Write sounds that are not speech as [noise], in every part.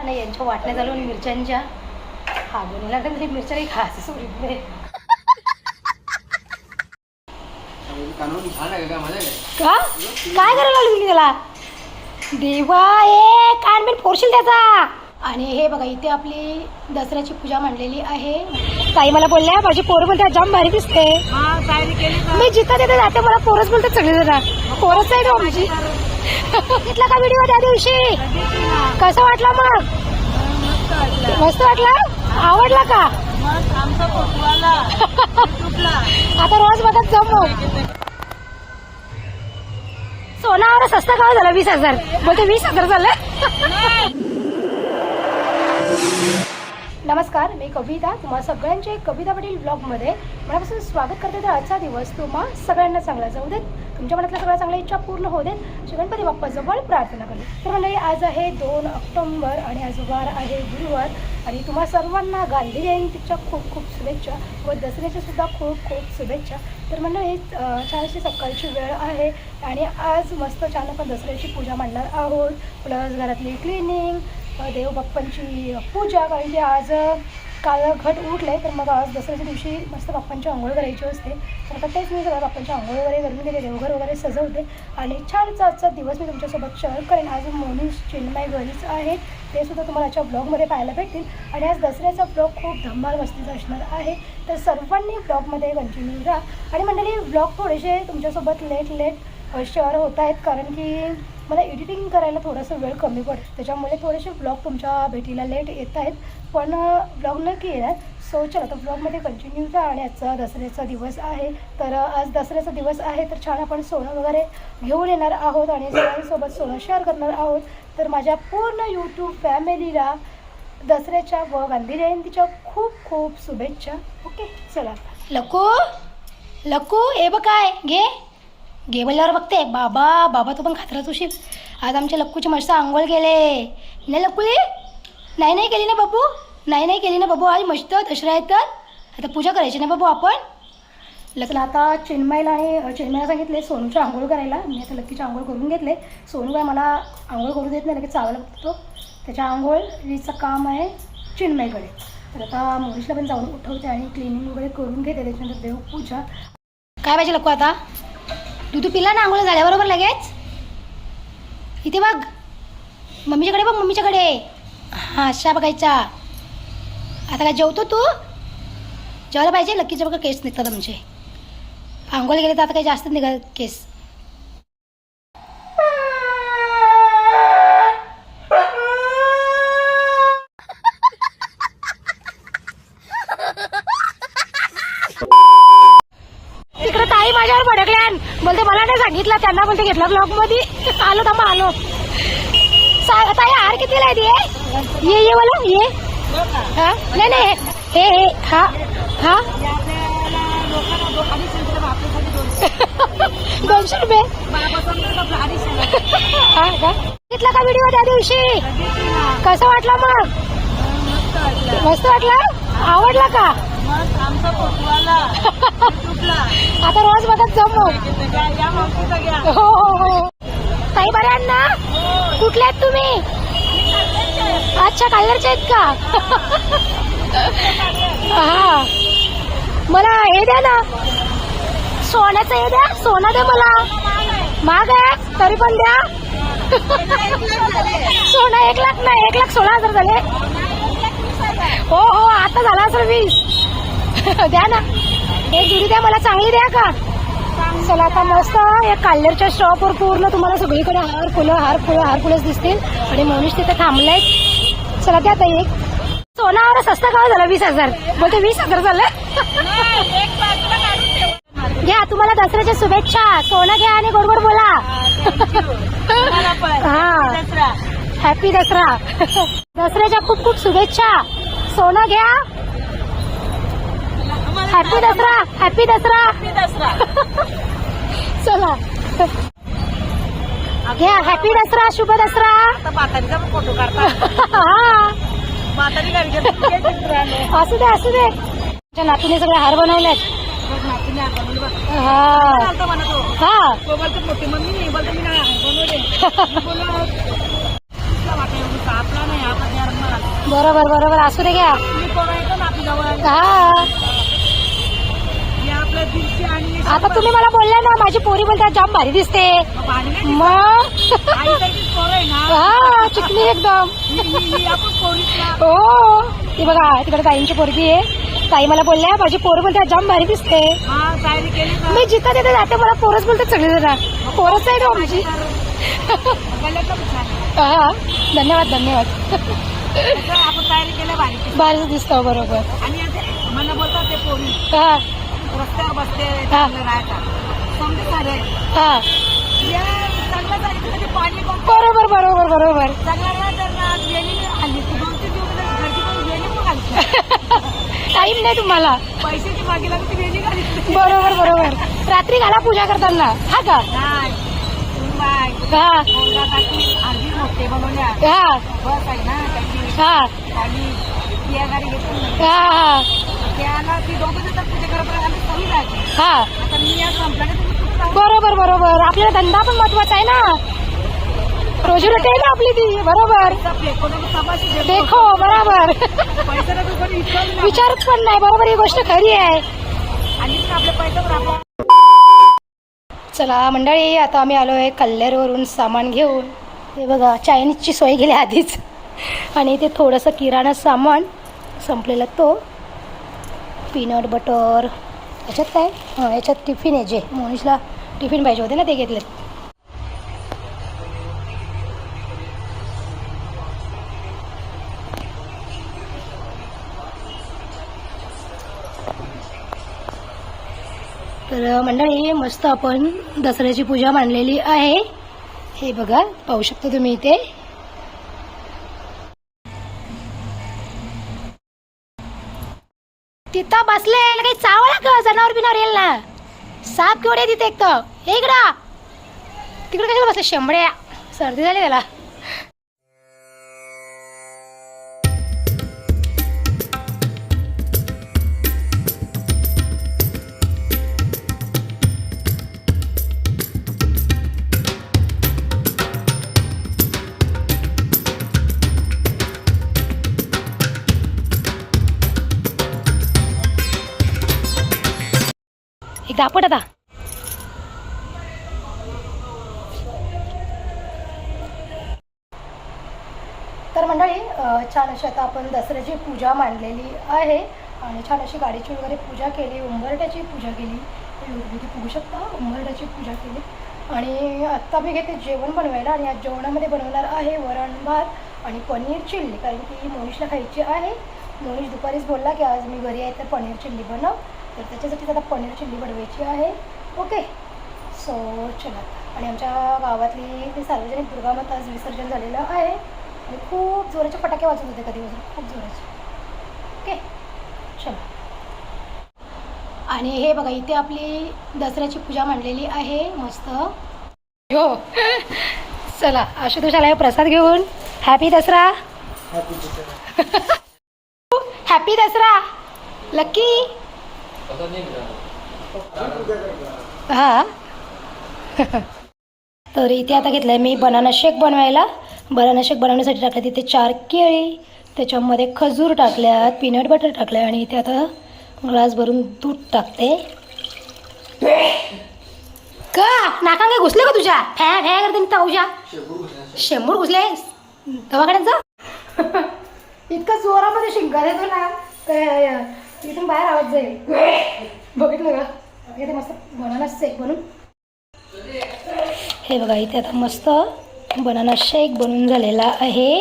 आणि यांच्या वाटण्या चालून मिरच्यांच्या हा लागलं तरी मिरच्या काही खास सोडित नाही का का? काय करायला लागली मी त्याला? देवा ए कान बिन फोडशील त्याचा. आणि हे बघा इथे आपली दसऱ्याची पूजा मांडलेली आहे. ताई मला बोलल्या माझी पोरं बोलते जाम भारी दिसते. मी जिथं तिथे जाते मला पोरच बोलतात सगळे जरा पोरच आहे तो माझी घेतला का व्हिडिओ त्या दिवशी? कसं वाटलं मग? मस्त वाटलं? आवडला का? [laughs] आता रोज बघत जाऊ मग सोनावर स्वस्त काय झालं वीस हजार. बोलते वीस हजार झालं. [laughs] नमस्कार मी कविता. तुम्हा सगळ्यांचे कविता पाटील ब्लॉगमध्ये मनापासून स्वागत करते. तर आजचा दिवस तुम्हा सगळ्यांना चांगला जाऊ देत. तुमच्या मनातल्या सगळ्या चांगल्या इच्छा पूर्ण होऊ देत. श्री गणपती बाप्पाजवळ प्रार्थना करू. तर मंडळी आज आहे दोन ऑक्टोंबर आणि आज वार आहे गुरुवार. आणि तुम्हा सर्वांना गांधी जयंतीच्या खूप खूप शुभेच्छा व दसऱ्याच्या सुद्धा खूप खूप शुभेच्छा. तर मंडळी छानशी सकाळची वेळ आहे आणि आज मस्त छान आपण दसऱ्याची पूजा मांडणार आहोत. प्लस घरातली क्लिनिंग देवबाप्पांची पूजा कारण की आज काल घट उठले तर मग आज दसऱ्याच्या दिवशी मस्त बाप्पांची आंघोळ करायची असते. तर आता तेच मी सगळ्या बाप्पांची आंघोळ वगैरे करून घेते देवघर वगैरे सजवते. आणि छानचा आजचा दिवस मी तुमच्यासोबत शेअर करेन. आज मोनीस चिन्मय घरीच आहेत. ते सुद्धा तुम्हाला आजच्या ब्लॉगमध्ये पाहायला भेटतील. आणि आज दसऱ्याचा ब्लॉग खूप धम्माल मस्तीचा असणार आहे. तर सर्वांनी ब्लॉगमध्ये कंटिन्यू राहा. आणि मंडळी ब्लॉग थोडेसे तुमच्यासोबत लेट लेट शेअर होत आहेत. कारण की मला एडिटिंग करायला थोडंसं वेळ कमी पडतो त्याच्यामुळे थोडेसे ब्लॉग तुमच्या भेटीला लेट येत आहेत. पण ब्लॉग नक्की येणार सो चला तर ब्लॉगमध्ये कंटिन्यू जा आणि आजचा दसऱ्याचा दिवस आहे. तर आज दसऱ्याचा दिवस आहे तर छान आपण सोनं वगैरे घेऊन येणार आहोत आणि सगळ्यांसोबत सोनं शेअर करणार आहोत. तर माझ्या पूर्ण यूट्यूब फॅमिलीला दसऱ्याच्या व गांधी जयंतीच्या खूप खूप शुभेच्छा. ओके चला. लको? लको ए बघ काय घे. गेबल्यावर बघते. बाबा बाबा तो पण खात्राच उशीर आज आमच्या लक्कूचे मस्त आंघोळ गेले. नाही लक्कुली नाही नाही केली ना बाबू? नाही नाही केली ना बाबू. आज मस्त दसरा आहे तर. आता पूजा करायची ना बाबू आपण? लग्न आता चिन्मयला आणि चिन्मयला सांगितले सोनूची आंघोळ करायला. मी आता लक्कीची आंघोळ करून घेतले. सोनू काय मला आंघोळ करू देत नाही लगेच चावायला बघतो. त्याच्या आंघोळीचं काम आहे चिन्मयकडे. तर आता मोरीशला पण जाऊन उठवते आणि क्लिनिंग वगैरे करून घेते. त्याच्यानंतर देवपूजा. काय पाहिजे लक्कू आता? तू तू पिला ना आंघोळ झाल्याबरोबर लगेच? इथे बघ. मम्मीच्याकडे बघ मम्मीच्याकडे. हां अशा बघायचा आता काय जेवतो तू? जेवायला पाहिजे लक्कीचे बघा केस निघतात आमचे. आंघोळ गेले तर आता काही जास्त निघत केस तिकडे ताई माझ्यावर भडकल्यान बोलते मला नाही सांगितलं त्यांना बोलते घेतलं ब्लॉगमध्ये आलो थांबा आलो. सा- ताई हार कितीला आहे ती? ये ये बोला ये. हा? नाही नाही हे हे हा हा [laughs] दोनशे रुपये. हा का घेतला का व्हिडिओ त्या दिवशी? कसं वाटलं मग? मस्त वाटलं? आवडला का? आता रोज बघत जाऊ मग. हो हो हो. ताई बऱ्या ना? कुठले आहेत तुम्ही? अच्छा कल्लरचे आहेत का? हा. मला हे द्या ना. सोन्याचं हे द्या. सोनं द्या मला. महाग आहे तरी पण द्या. सोनं एक लाख नाही एक लाख सोळा हजार झाले. हो हो आता झाला असेल वीस. द्या ना. एक जुडी द्या मला चांगली द्या का? चला आता मस्त या काल्लरच्या शॉपवर पूर्ण तुम्हाला सगळीकडे हार फुलं हार फुलं हार फुलंच दिसतील. आणि मनुष्य तिथे थांबलाय. चला द्या एक. सोनावर स्वस्त काय झालं वीस हजार? बोलते वीस हजार झालं. घ्या तुम्हाला दसऱ्याच्या शुभेच्छा. सोनं घ्या आणि गोड गोड बोला. हा. हॅपी दसरा. दसऱ्याच्या खूप खूप शुभेच्छा. सोनं घ्या. हॅपी दसरा हॅपी दसरा चला घ्या हॅपी दसरा शुभ दसरा म्हातारीचा फोटो काढता हा म्हातारी गाडी असू दे असू दे तुमच्या नातूने सगळे हार बनवलेत नातीने हात बनवले बघ. हा चालतं म्हणा तो. हा तो बोलतो मोठी मम्मी नाही बोलतो मी नाही हात बनवले मी बोललो, "तुला वाटलं एवढं आपला नाही आपण यार बरोबर बरोबर असू दे घ्या मी पोरं येतो ना आपली जवळ हा हे आपलं दिलची आणि आता तुम्ही मला बोलला ना माझी पोरी बोलतात जाम भारी दिसते. मग? हा चिकनी एकदम. ही- ती बघा तिकडे ताईंची पोरगी आहे. ताई मला बोलल्या माझी पोरं बोलतात जाम भारी दिसते. हा मी जिथं तिथे जाते मला पोरच बोलतात सगळे जण. पोरच आहे ना आहे. हा धन्यवाद धन्यवाद. आपण तयारी भारी दिसतो. बरोबर. आणि मला बोलतात ते पोरी. हा. रस्त्यावर बसते चांगलं राहतात समजे सारे हा. या चांगलं जायचं ते पाणी पण बरोबर बरोबर बरोबर. चांगला ना गेली नाही आली दोन तीन दिवस घरची पण गेली पण टाईम नाही तुम्हाला. पैशाची मागे लागली ती गेली बरोबर बरोबर. रात्री घाला पूजा करताना. हा का? हा. पोरगा काकी अर्धी मोठे बनवल्या. हा. बस आहे ना त्याची. हा. आणि ती घेतली. हा. त्याला ती दोघं देतात पूजा करत आम्ही सही जायची. हा. आता मी या संपल्याने तुम्ही कुठं जाऊ. बरोबर बरोबर. आपल्याला धंदा पण महत्त्वाचा आहे ना. रोजीरोटी आहे ना आपली ती. बरोबर. देखो बरोबर. विचारत पण नाही. बरोबर ही गोष्ट खरी आहे. आणि चला मंडळी आता आम्ही आलो आहे कल्लेरवरून सामान घेऊन. हे बघा चायनीजची सोय गेली आधीच. आणि ते थोडंसं किराणा सामान संपलेलं तो. पीनट बटर याच्यात काय? हां याच्यात टिफिन आहे जे. मोनिशला टिफिन पाहिजे होते ना ते घेतले तर मंडळी मस्त आपण दसऱ्याची पूजा मांडलेली आहे. हे बघा पाहू शकता तुम्ही इथे. ना साप केवढे तिथे एक तर. हे इकडं. तिकडे कशाला बसले? शेंबड्या सर्दी झाली त्याला. एकदा आपट आता. तर मंडळी छान अशी आता आपण दसऱ्याची पूजा मांडलेली आहे आणि छान अशी गाडीची वगैरे पूजा केली उंबरट्याची पूजा केली. तुम्ही बघू शकता उंबरट्याची पूजा केली. आणि आत्ता मी घेते जेवण बनवायला आणि आज जेवणामध्ये बनवणार आहे वरण भात आणि पनीर चिल्ली कारण की मोनीशला खायची आहे. मोनिश दुपारीच बोलला की आज मी घरी आहे तर पनीर चिल्ली बनव. तर त्याच्यासाठी आता पनीर चिल्ली बनवायची आहे. ओके? सो चला. आणि आमच्या गावातली ती सार्वजनिक दुर्गामाता आज विसर्जन झालेलं आहे. आणि खूप जोराचे फटाके वाजत होते कधी वाजून खूप जोराचे. ओके? चला. आणि हे बघा इथे आपली दसऱ्याची पूजा मांडलेली आहे. मस्त. हो. चला आशुतोष आलाय प्रसाद घेऊन. Happy Dasara. Happy Dasara. [laughs] Lucky हा? [laughs] तर इथे आता घेतलं आहे मी बनाना शेक बनवायला. बनाना शेक बनवण्यासाठी टाकलं तिथे चार केळी त्याच्यामध्ये खजूर टाकल्यात पीनट बटर टाकलं आणि इथे आता ग्लास भरून दूध टाकते. का? नाका काय घुसले का तुझ्या? फॅ फॅ करते मी ताऊच्या. शेंबूड घुसले. दवाखान्याचा [laughs] इतकं जोरामध्ये शिंका देतो ना. [laughs] तर इथून बाहेर आवाज जाईल. बघितलं का? इथे मस्त बनाना शेक बनून. हे बघा इथे आता मस्त बनाना शेक बनून झालेला आहे.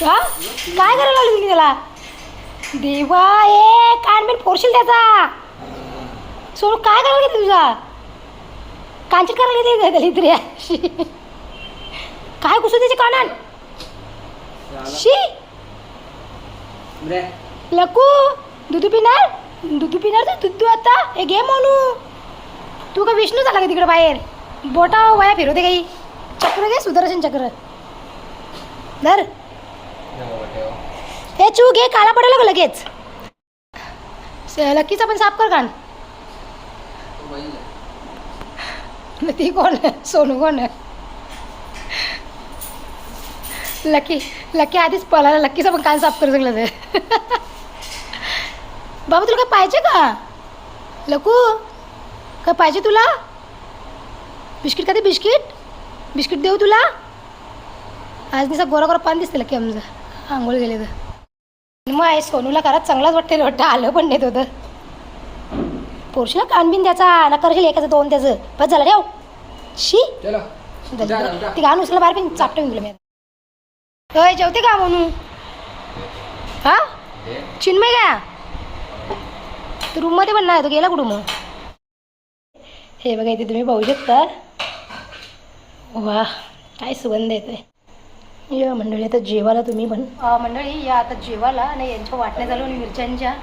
का? काय करायला लागली मी त्याला? देवा ए कान बिन फोडशील त्याचा. सोड काय करायला घेतली तुझा? कांचन करायला घेतली त्याला इतरी अशी? काय घुसू त्याच्या कानात? शी! लकू दुधू पिणार? दुधू पिणार तर दुधू आता. हे घे म्हणू तू का विष्णू झाला का तिकडे बाहेर? बोटा वाया फिरवते काही. चक्र घे सुदर्शन चक्र. धर. हे चू घे काला पडेल का लगेच. लक्कीचा पण साफ कर कान. ती कोण आहे? सोनू कोण आहे? लकी लकी आधीच पळाला. लकीचं पण कान साफ करू सगळं ते. बाबा तुला काय पाहिजे का? लकू काय पाहिजे तुला? बिस्किट का ते बिस्किट? बिस्किट देऊ तुला? आज निसा गोरा गोरा पान दिसते लकी आमचं. आंघोळ गेले तर. मग आहे सोनूला घरात चांगलाच वाटते वाटतं आलं पण नेत होतं पोरशीला कानबिन त्याचा ना करशील एकाचं दोन त्याचं. बस झालं ठेव. शी. चलो. जा ना, जा. ती घाण उचला बाहेर पण चापटे तुला मी होय जेवते का म्हणून हा? हे, चिन्मय का? तू रूममध्ये पण नाही तो गेला कुठं मग? हे बघा इथे तुम्ही पाहू शकता. वा काय सुगंध येतोय. या मंडळी आता जेवायला तुम्ही पण. अं, मंडळी या आता जेवायला आणि यांच्या वाटण्या चालू आणि मिरच्यांच्या.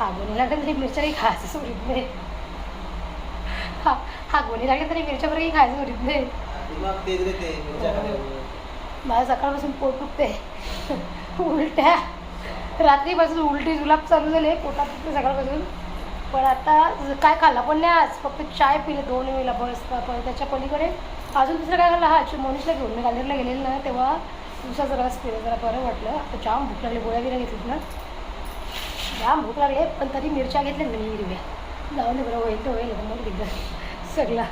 हा गोणी तरी मिरच्या खायचं सोडित नाही हा हा गोणी लागेल तरी मिरच्या बरं खायचं सोडित नाही माझं सकाळपासून पोट दुखते उलट्या. रात्रीपासून उलटी जुलाब चालू झाले पोटात दुखते सकाळपासून. पण आता काय खाल्ला? पण नाही आज. फक्त चाय पिले दोन वेळेला बस. पण त्याच्या पलीकडे अजून दुसरं काय खाल्लं? हा मोनिशला घेऊन. मी गांधीला गेलेलं ना तेव्हा दिवसाचा रस पिलं. जरा बरं वाटलं. आता जाम भूक लागली गोळ्या बिळ्या घेतलीत ना. जाम भूक लागले पण तरी मिरच्या घेतल्या मी हिरव्या. जाऊन बरं होईल तर होईल मग एकदा सगळा.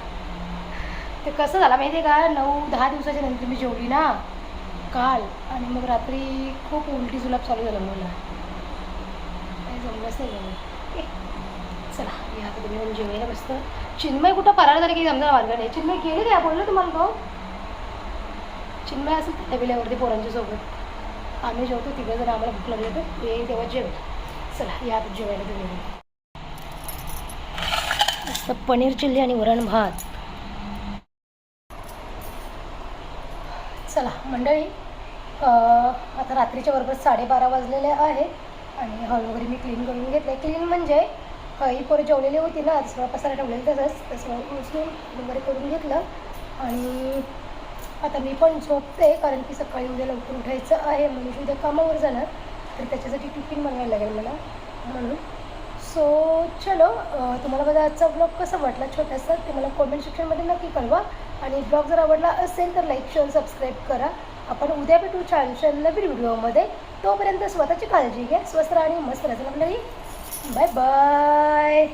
ते कसं झालं माहिती आहे का? नऊ दहा दिवसाच्या नंतर मी जेवली ना काल. आणि मग रात्री खूप उलटी जुलाब चालू झालं मला. काही जमलंच नाही चला या आता तुम्ही पण जेवायला मस्त चिन्मय कुठं परार झाले की समजा मार्ग नाही. चिन्मय गेले काय बोललो तुम्हाला तो? चिन्मय असं त्या बिल्यावरती पोरांच्या सोबत. आम्ही जेवतो तिघं जण आम्हाला भूक लागली तर ते तेव्हा जेवेल चला या जेवायला तुम्ही मस्त पनीर चिल्ली आणि वरण भात. चला मंडळी आता रात्रीच्या बरोबर साडेबारा वाजलेले आहे आणि हॉल वगैरे मी क्लीन करून घेतले क्लीन म्हणजे ही पोरं जेवलेली होती ना आज पसारा ठेवलेलं तसंच तसं उचलून वगैरे करून घेतलं. आणि आता मी पण झोपते कारण की सकाळी उद्या लवकर उठायचं आहे मनीष उद्या कामावर जाणार. तर त्याच्यासाठी टिफिन बनवायला लागेल मला. म्हणून. सो चलो तुम्हाला माझा आजचा ब्लॉग कसा वाटला छोटासा ते मला कॉमेंट सेक्शनमध्ये नक्की कळवा. आणि ब्लॉग जर आवडला असेल तर लाईक शेअर सबस्क्राईब करा. आपण उद्या भेटू छान छान नवीन व्हिडिओमध्ये तोपर्यंत स्वतःची काळजी घ्या स्वस्त आणि मस्त राहतील आपल्याही बाय बाय